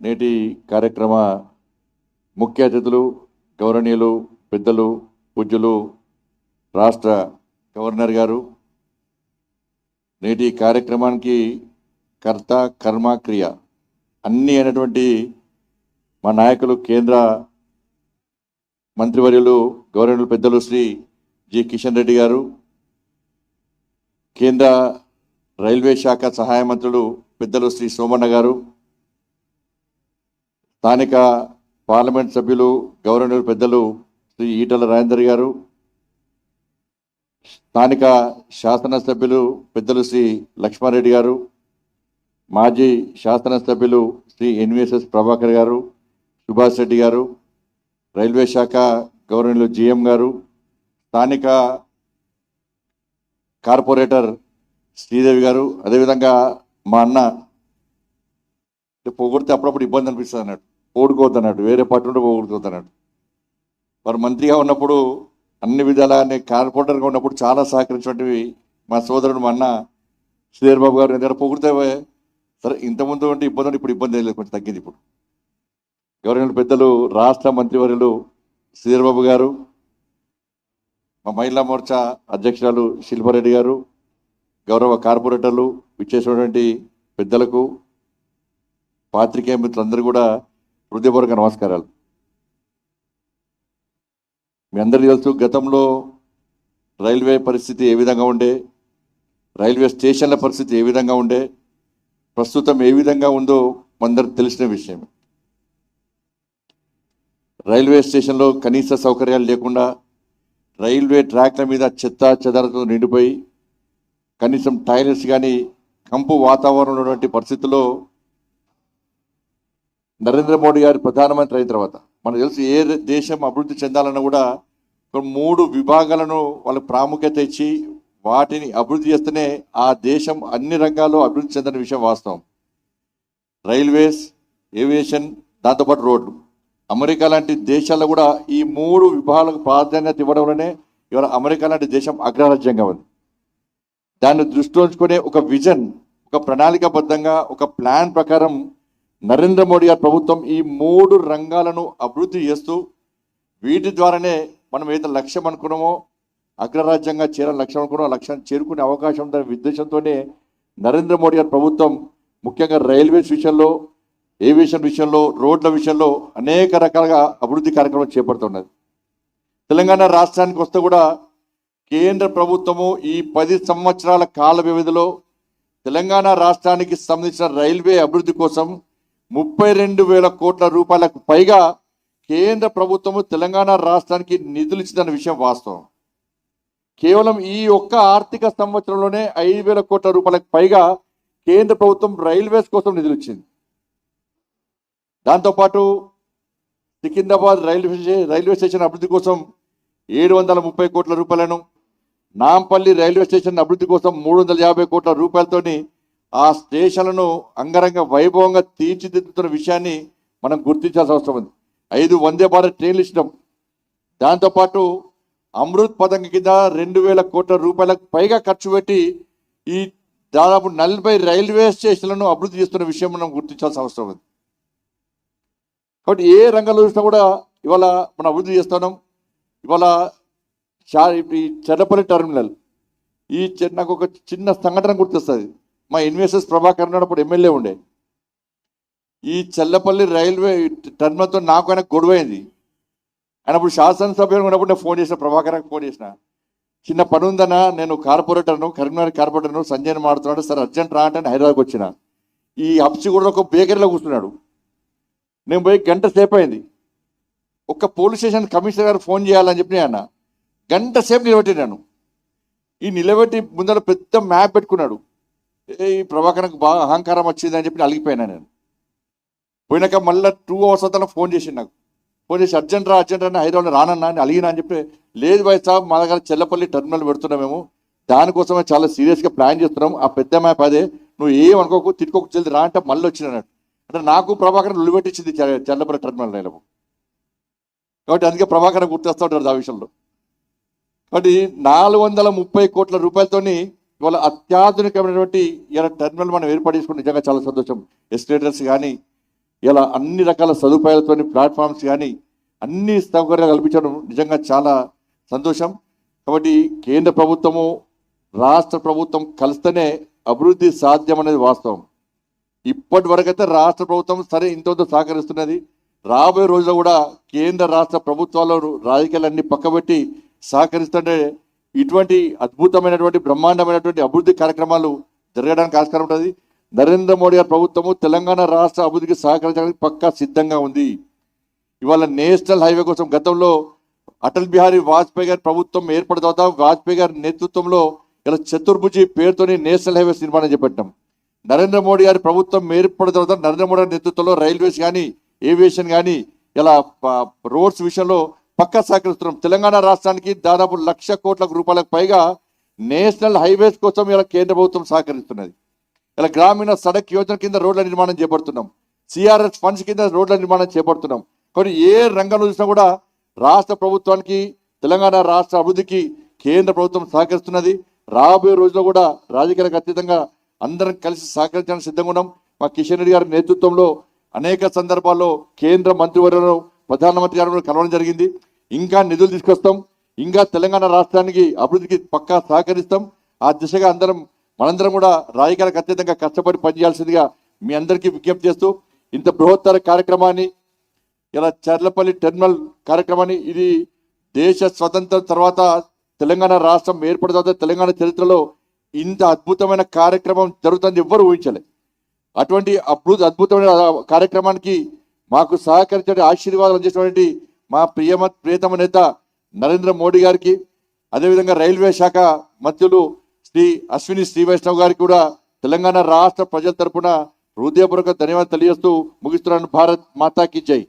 నేటి కార్యక్రమ ముఖ్య అతిథులు గౌరవనీయులు పెద్దలు పూజ్యులు రాష్ట్ర గవర్నర్ గారు నేటి కార్యక్రమానికి కర్త కర్మ క్రియ అన్నీ అయినటువంటి మా నాయకులు కేంద్ర మంత్రివర్యులు గవర్నర్ పెద్దలు శ్రీ జి కిషన్ రెడ్డి గారు కేంద్ర రైల్వే శాఖ సహాయ మంత్రులు పెద్దలు శ్రీ సోమన్న గారు స్థానిక పార్లమెంట్ సభ్యులు గవర్నర్ పెద్దలు శ్రీ ఈటల రాజేందర్ గారు స్థానిక శాసనసభ్యులు పెద్దలు శ్రీ లక్ష్మారెడ్డి గారు మాజీ శాసనసభ్యులు శ్రీ ఎన్విఎస్ఎస్ ప్రభాకర్ గారు సుభాష్ రెడ్డి గారు రైల్వే శాఖ గవర్నర్లు జిఎం గారు స్థానిక కార్పొరేటర్ శ్రీదేవి గారు అదేవిధంగా మా అన్న పోగొడితే అప్పుడప్పుడు ఇబ్బంది అనిపిస్తుంది అన్నట్టు. ఓడుకోవద్దన్నాడు వేరే పార్టీ ఉంటే పోగొడుకోవద్దు వారు మంత్రిగా ఉన్నప్పుడు అన్ని విధాలా కార్పొరేటర్గా ఉన్నప్పుడు చాలా సహకరించినటువంటివి మా సోదరుడు మా అన్న శ్రీధర్ బాబు గారు ఎందుకంటే పొగిడితే సరే ఇంతకుముందు అంటే ఇబ్బంది ఇప్పుడు ఇబ్బంది లేదు కొంచెం తగ్గింది ఇప్పుడు. గవర్నమెంట్ పెద్దలు రాష్ట్ర మంత్రివర్యులు శ్రీధర్ బాబు గారు మా మహిళా మోర్చా అధ్యక్షురాలు శిల్పారెడ్డి గారు గౌరవ కార్పొరేటర్లు ఇచ్చేసినటువంటి పెద్దలకు పాత్రికేయ మిత్రులందరూ కూడా హృదయపూర్వక నమస్కారాలు. మీ అందరికీ తెలుసు గతంలో రైల్వే పరిస్థితి ఏ విధంగా ఉండే రైల్వే స్టేషన్ల పరిస్థితి ఏ విధంగా ఉండే ప్రస్తుతం ఏ విధంగా ఉందో అందరికి తెలిసిన విషయం రైల్వే స్టేషన్లో కనీస సౌకర్యాలు లేకుండా రైల్వే ట్రాక్ల మీద చెత్త చెదారతో నిండిపోయి కనీసం టాయిలెట్స్ కానీ కంపు వాతావరణం ఉన్నటువంటి పరిస్థితుల్లో నరేంద్ర మోడీ గారు ప్రధానమంత్రి అయిన తర్వాత మనకు తెలుసు ఏ దేశం అభివృద్ధి చెందాలన్నా కూడా మూడు విభాగాలను వాళ్ళ ప్రాముఖ్యత ఇచ్చి వాటిని అభివృద్ధి చేస్తేనే ఆ దేశం అన్ని రంగాల్లో అభివృద్ధి చెందిన విషయం వాస్తవం. రైల్వేస్ ఏవియేషన్ దాంతోపాటు రోడ్లు. అమెరికా లాంటి దేశాల్లో కూడా ఈ మూడు విభాగాలకు ప్రాధాన్యత ఇవ్వడం వల్లనే ఇవాళ అమెరికా లాంటి దేశం అగ్రరాజ్యంగా ఉంది. దాన్ని దృష్టిలో ఉంచుకునే ఒక విజన్ ఒక ప్రణాళికాబద్ధంగా ఒక ప్లాన్ ప్రకారం నరేంద్ర మోడీ గారి ప్రభుత్వం ఈ మూడు రంగాలను అభివృద్ధి చేస్తూ వీటి ద్వారానే మనం ఏదైతే లక్ష్యం అనుకున్నామో అగ్రరాజ్యంగా చేరాలని లక్ష్యం అనుకున్నామో ఆ లక్ష్యాన్ని చేరుకునే అవకాశం ఉందనే ఉద్దేశంతోనే నరేంద్ర మోడీ గారి ప్రభుత్వం ముఖ్యంగా రైల్వేస్ విషయంలో ఏవియేషన్ విషయంలో రోడ్ల విషయంలో అనేక రకాలుగా అభివృద్ధి కార్యక్రమాలు చేపడుతున్నది. తెలంగాణ రాష్ట్రానికి వస్తే కూడా కేంద్ర ప్రభుత్వము ఈ పది సంవత్సరాల కాల వ్యవధిలో తెలంగాణ రాష్ట్రానికి సంబంధించిన రైల్వే అభివృద్ధి కోసం ముప్పై రెండు వేల కోట్ల రూపాయలకు పైగా కేంద్ర ప్రభుత్వము తెలంగాణ రాష్ట్రానికి నిధులు ఇచ్చిందన్న విషయం వాస్తవం. కేవలం ఈ ఒక్క ఆర్థిక సంవత్సరంలోనే ఐదు వేల కోట్ల రూపాయలకు పైగా కేంద్ర ప్రభుత్వం రైల్వేస్ కోసం నిధులు ఇచ్చింది. దాంతోపాటు Secunderabad railway station railway station అభివృద్ధి కోసం ఏడు వందల ముప్పై కోట్ల రూపాయలను నాంపల్లి రైల్వే స్టేషన్ అభివృద్ధి కోసం మూడు వందల యాభై కోట్ల రూపాయలతోని ఆ స్టేషన్లను అంగరంగ వైభవంగా తీర్చిదిద్దుతున్న విషయాన్ని మనం గుర్తించాల్సిన అవసరం ఉంది. ఐదు వందే భారత్ ట్రైన్లు ఇచ్చినాం దాంతోపాటు అమృత్ పథకం కింద రెండు వేల కోట్ల రూపాయలకు పైగా ఖర్చు పెట్టి ఈ దాదాపు నలభై రైల్వే స్టేషన్లను అభివృద్ధి చేస్తున్న విషయం మనం గుర్తించాల్సిన అవసరం ఉంది. కాబట్టి ఏ రంగంలో చూసినా కూడా ఇవాళ మనం అభివృద్ధి చేస్తున్నాం. ఇవాళ చా ఈ చెడ్డపల్లి టెర్మినల్ ఈ నాకు ఒక చిన్న సంఘటన గుర్తొస్తుంది. మా ఇన్వెస్టర్స్ ప్రభాకర్ ఉన్నాడు అప్పుడు ఎమ్మెల్యే ఉండే. ఈ చల్లపల్లి రైల్వే టెర్మినల్తో నాకు ఆయన గొడవైంది. ఆయన అప్పుడు శాసనసభ్యులు ఉన్నప్పుడు నేను ఫోన్ చేసిన ప్రభాకర్కి ఫోన్ చేసిన. చిన్న పని ఉందన్నా నేను కార్పొరేటర్ను కరీంనగర్ కార్పొరేటర్ను సంజయ్ మాడుతున్నాడు సార్ అర్జెంట్ రా అంటే హైదరాబాద్కి వచ్చిన. ఈ అప్సి కూడా ఒక బేకరీలో కూర్చున్నాడు. నేను పోయి గంట సేపు అయింది. ఒక్క పోలీస్ స్టేషన్ కమిషనర్ గారు ఫోన్ చేయాలని చెప్పి నేను అన్న. గంట సేపు నిలబెట్టినాను ఈ నిలబెట్టి ముందర పెద్ద మ్యాప్ పెట్టుకున్నాడు. ఈ ప్రభాకర్కి బాగా అహంకారం వచ్చింది అని చెప్పి అలిగిపోయినా నేను. పోయినాక మళ్ళీ టూ అవర్స్ అతను ఫోన్ చేసి నాకు. ఫోన్ చేసి అర్జెంట్ రా అర్జెంట్ అని హైదరాబాద్ రానన్నా అని అలిగినా అని చెప్పి లేదు బాయ్ సాబ్ మా దగ్గర చెల్లపల్లి టెర్మినల్ పెడుతున్నాం మేము. దానికోసమే చాలా సీరియస్గా ప్లాన్ చేస్తున్నాం. ఆ పెద్ద మ్యాప్ అదే నువ్వు ఏం అనుకోకు తిట్టుకోకు చెల్లి రా అంటే మళ్ళీ వచ్చినాడు అంటే నాకు ప్రభాకర్ నిలబెట్టించింది చెల్లపల్లి టెర్మినల్ నేను. కాబట్టి అందుకే ప్రభాకర్ గుర్తొస్తూ ఉంటారు ఆ విషయంలో. కాబట్టి నాలుగు వందల ముప్పై కోట్ల రూపాయలతోని ఇవాళ అత్యాధునికమైనటువంటి ఇలా టెర్మినల్ మనం ఏర్పాటు నిజంగా చాలా సంతోషం. ఎస్టేటర్స్ కానీ ఇలా అన్ని రకాల సదుపాయాలతో ప్లాట్ఫామ్స్ కానీ అన్ని సౌకర్యాలు కల్పించడం నిజంగా చాలా సంతోషం. కాబట్టి కేంద్ర ప్రభుత్వము రాష్ట్ర ప్రభుత్వం కలిస్తేనే అభివృద్ధి సాధ్యం అనేది వాస్తవం. ఇప్పటి వరకైతే రాష్ట్ర ప్రభుత్వం సరే ఇంత సహకరిస్తున్నది. రాబోయే రోజుల్లో కూడా కేంద్ర రాష్ట్ర ప్రభుత్వాలు రాజకీయాలన్నీ పక్కబెట్టి సహకరిస్తుంటే ఇటువంటి అద్భుతమైనటువంటి బ్రహ్మాండమైనటువంటి అభివృద్ధి కార్యక్రమాలు జరగడానికి ఆస్కారం ఉంటుంది. నరేంద్ర మోడీ గారి ప్రభుత్వము తెలంగాణ రాష్ట్ర అభివృద్ధికి సహకరించడానికి పక్కా సిద్ధంగా ఉంది. ఇవాళ నేషనల్ హైవే కోసం గతంలో అటల్ బిహారీ వాజ్పేయి గారి ప్రభుత్వం ఏర్పడిన తర్వాత వాజ్పేయి గారి నేతృత్వంలో ఇలా చతుర్భుజి పేరుతోని నేషనల్ హైవేస్ నిర్మాణం చేపట్టాం. నరేంద్ర మోడీ గారి ప్రభుత్వం ఏర్పడిన తర్వాత నరేంద్ర మోడీ గారి నేతృత్వంలో రైల్వేస్ కానీ ఏవియేషన్ కానీ ఇలా రోడ్స్ విషయంలో పక్కా సహకరిస్తున్నాం. తెలంగాణ రాష్ట్రానికి దాదాపు లక్ష కోట్ల రూపాయలకు పైగా నేషనల్ హైవేస్ కోసం ఇలా కేంద్ర ప్రభుత్వం సహకరిస్తున్నది. ఇలా గ్రామీణ సడక్ యోజన కింద రోడ్ల నిర్మాణం చేపడుతున్నాం. సిఆర్ఎస్ ఫండ్స్ కింద రోడ్ల నిర్మాణం చేపడుతున్నాం. కానీ ఏ రంగంలో చూసినా కూడా రాష్ట్ర ప్రభుత్వానికి తెలంగాణ రాష్ట్ర అభివృద్ధికి కేంద్ర ప్రభుత్వం సహకరిస్తున్నది. రాబోయే రోజుల్లో కూడా రాజకీయాలకు అతీతంగా అందరం కలిసి సహకరించడానికి సిద్ధంగా ఉన్నాం. మా కిషన్ రెడ్డి గారి నేతృత్వంలో అనేక సందర్భాల్లో కేంద్ర మంత్రివర్యంలో ప్రధానమంత్రి గారు కలవడం జరిగింది. ఇంకా నిధులు తీసుకొస్తాం. ఇంకా తెలంగాణ రాష్ట్రానికి అభివృద్ధికి పక్కా సహకరిస్తాం. ఆ దిశగా అందరం మనందరం కూడా రాజకీయాలకు అత్యంతంగా కష్టపడి పనిచేయాల్సిందిగా మీ అందరికీ విజ్ఞప్తి చేస్తూ ఇంత బృహత్తర కార్యక్రమాన్ని ఇలా చర్లపల్లి టెర్మినల్ కార్యక్రమాన్ని ఇది దేశ స్వతంత్రం తర్వాత తెలంగాణ రాష్ట్రం ఏర్పడిన తర్వాత తెలంగాణ చరిత్రలో ఇంత అద్భుతమైన కార్యక్రమం జరుగుతుంది ఎవ్వరు ఊహించలే. అటువంటి అద్భుత అద్భుతమైన కార్యక్రమానికి మాకు సహకరించే ఆశీర్వాదాలు అందించినటువంటి మా ప్రియమ ప్రియతమ నేత నరేంద్ర మోడీ గారికి అదేవిధంగా రైల్వే శాఖ మంత్రులు శ్రీ అశ్విని శ్రీ వైష్ణవ్ గారికి కూడా తెలంగాణ రాష్ట్ర ప్రజల తరపున హృదయపూర్వక ధన్యవాదాలు తెలియజేస్తూ ముగిస్తున్నాను. భారత్ మాతాకి జై.